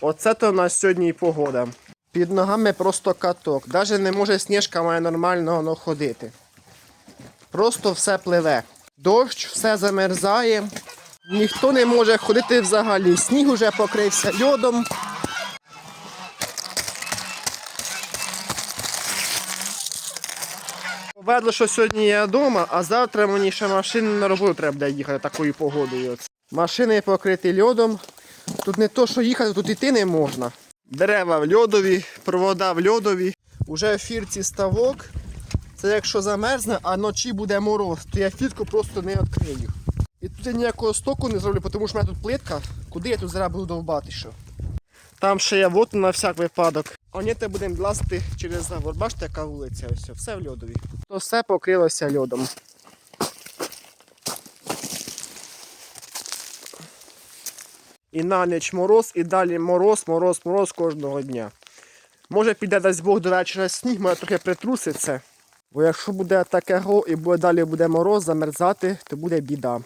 Оце то в нас сьогодні і погода. Під ногами просто каток. Навіть не може сніжка має нормально ходити. Просто все пливе. Дощ, все замерзає. Ніхто не може ходити взагалі. Сніг уже покрився льодом. Повезло, що сьогодні я вдома, а завтра мені ще машини на роботу треба їхати такою погодою. Машини покриті льодом. Тут не то, що їхати, тут іти не можна. Дерева в льодові, провода в льодові. Уже фірці ставок. Це якщо замерзне, а вночі буде мороз, то я фірку просто не відкрию. І тут я ніякого стоку не зроблю, тому що в мене тут плитка. Куди я тут зараз буду довбати що? Там ще є вот на всяк випадок. А ні, будемо лазити через забор. Бачите, яка вулиця ось, все в льодові. То все покрилося льодом. І на ніч мороз, і далі мороз, мороз, мороз кожного дня. Може піде дасть Бог до вечора сніг, може трохи притруситься. Бо якщо буде таке го і буде далі буде мороз, замерзати, то буде біда.